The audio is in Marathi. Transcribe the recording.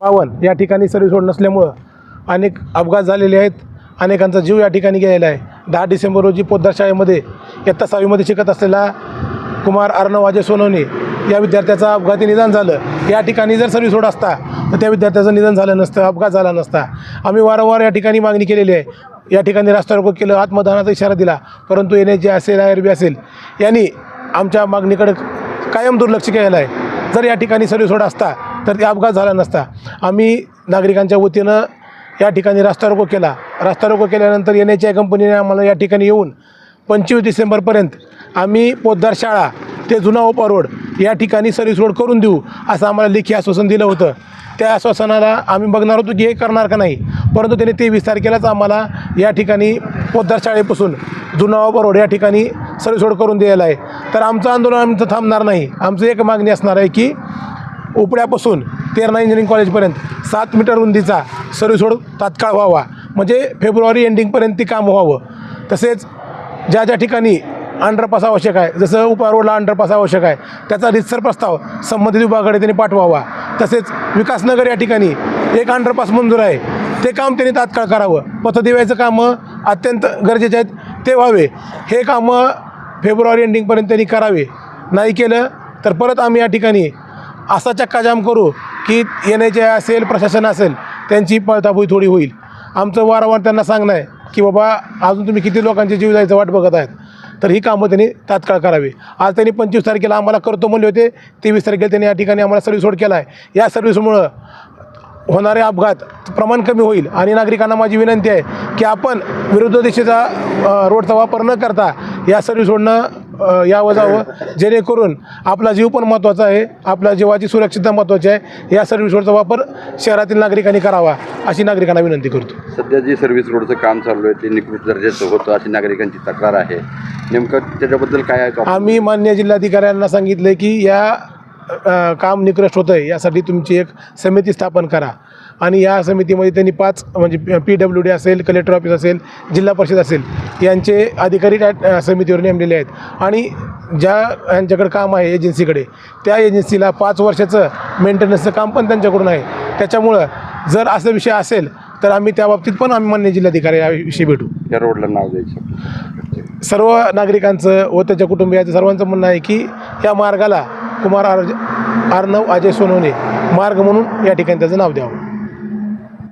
पावन या ठिकाणी सर्व्हिस रोड नसल्यामुळं अनेक अपघात झालेले आहेत. अनेकांचा जीव या ठिकाणी गेलेला आहे. दहा डिसेंबर रोजी पोद्दार शाळेमध्ये इयत्ता सहावीमध्ये शिकत असलेला कुमार अर्णव अजय सोनवणे या विद्यार्थ्याचं अपघाती निधन झालं. या ठिकाणी जर सर्व्हिस रोड असता तर त्या विद्यार्थ्याचं निधन झालं नसतं अपघात झाला नसता. आम्ही वारंवार या ठिकाणी मागणी केलेली आहे. या ठिकाणी रास्ता रोको केलं आत्मदानाचा इशारा दिला. परंतु एन एच जे असेल आय आर बी असेल यांनी आमच्या मागणीकडे कायम दुर्लक्ष केलेलं आहे. जर या ठिकाणी सर्व्हिस रोड असता तर ते अपघात झाला नसता. आम्ही नागरिकांच्या वतीनं या ठिकाणी रास्ता रोको केला. रास्ता रोको केल्यानंतर एन एच आय कंपनीने आम्हाला या ठिकाणी येऊन पंचवीस डिसेंबरपर्यंत आम्ही पोद्दार शाळा ते जुना ओपा रोड या ठिकाणी सर्व्हिस रोड करून देऊ असं आम्हाला लेखी आश्वासन दिलं होतं. त्या आश्वासनाला आम्ही बघणार होतो की हे करणार का नाही. परंतु त्यांनी तेवीस तारखेलाच आम्हाला या ठिकाणी पोद्दार शाळेपासून जुना ओपा रोड या ठिकाणी सर्व्हिस रोड करून द्यायला आहे. तर आमचं आंदोलन आमचं थांबणार नाही. आमचं एक मागणी असणार आहे की उपड्यापासून तेरणा इंजिनिअरिंग कॉलेजपर्यंत सात मीटर रुंदीचा सर्व्हिस रोड तात्काळ व्हावा. म्हणजे फेब्रुवारी एंडिंगपर्यंत ती काम व्हावं. तसेच ज्या ज्या ठिकाणी अंडरपास आवश्यक आहे जसं उपा रोडला अंडरपास आवश्यक आहे त्याचा रितसर प्रस्ताव संबंधित विभागाकडे त्यांनी पाठवावा. तसेच विकासनगर या ठिकाणी एक अंडरपास मंजूर आहे ते काम त्यांनी तात्काळ करावं. पथदिव्याचं कामं अत्यंत गरजेचे आहेत ते व्हावे. हे कामं फेब्रुवारी एंडिंगपर्यंत त्यांनी करावे. नाही केलं तर परत आम्ही या ठिकाणी असा चक्काजाम करू की एन एच आय असेल प्रशासन असेल त्यांची पळतापुई थोडी होईल. आमचं वारंवार त्यांना सांगणं आहे की बाबा अजून तुम्ही किती लोकांचे जीव जायचं वाट बघत आहेत? तर ही कामं त्यांनी तात्काळ करावी. आज त्यांनी पंचवीस तारखेला आम्हाला करतो म्हणले होते तेवीस तारखेला त्यांनी या ठिकाणी आम्हाला सर्व्हिस रोड केला आहे या सर्व्हिसमुळं होणारे अपघात प्रमाण कमी होईल. आणि नागरिकांना माझी विनंती आहे की आपण विरुद्ध दिशेचा रोडचा वापर न करता या सर्व्हिस सोडणं यावं जावं जेणेकरून आपला जीव पण महत्त्वाचा आहे आपल्या जीवाची सुरक्षितता महत्त्वाची आहे. या सर्व्हिस रोडचा वापर शहरातील नागरिकांनी करावा अशी नागरिकांना विनंती करतो. सध्या जे सर्व्हिस रोडचं काम चालू आहे ते निकृष्ट दर्जाचं होतं अशी नागरिकांची तक्रार आहे. नेमकं त्याच्याबद्दल काय आम्ही मान्य जिल्हाधिकाऱ्यांना सांगितलं की या काम निकृष्ट होतं आहे यासाठी तुमची एक समिती स्थापन करा. आणि या समितीमध्ये त्यांनी पाच म्हणजे पी डब्ल्यू डी असेल कलेक्टर ऑफिस असेल जिल्हा परिषद असेल यांचे अधिकारी त्या समितीवर नेमलेले आहेत. आणि ज्या यांच्याकडे काम आहे एजन्सीकडे त्या एजन्सीला पाच वर्षाचं मेंटेनन्सचं काम पण त्यांच्याकडून आहे. त्याच्यामुळं जर असा विषय असेल तर आम्ही त्या बाबतीत पण आम्ही मान्य जिल्हाधिकारी याविषयी भेटू. या रोडला नाव द्यायचं. सर्व नागरिकांचं व त्याच्या कुटुंबियाचं सर्वांचं म्हणणं आहे की या मार्गाला कुमार आर अर्णव अजय सोनवणे मार्ग म्हणून या ठिकाणी त्याचं नाव द्यावं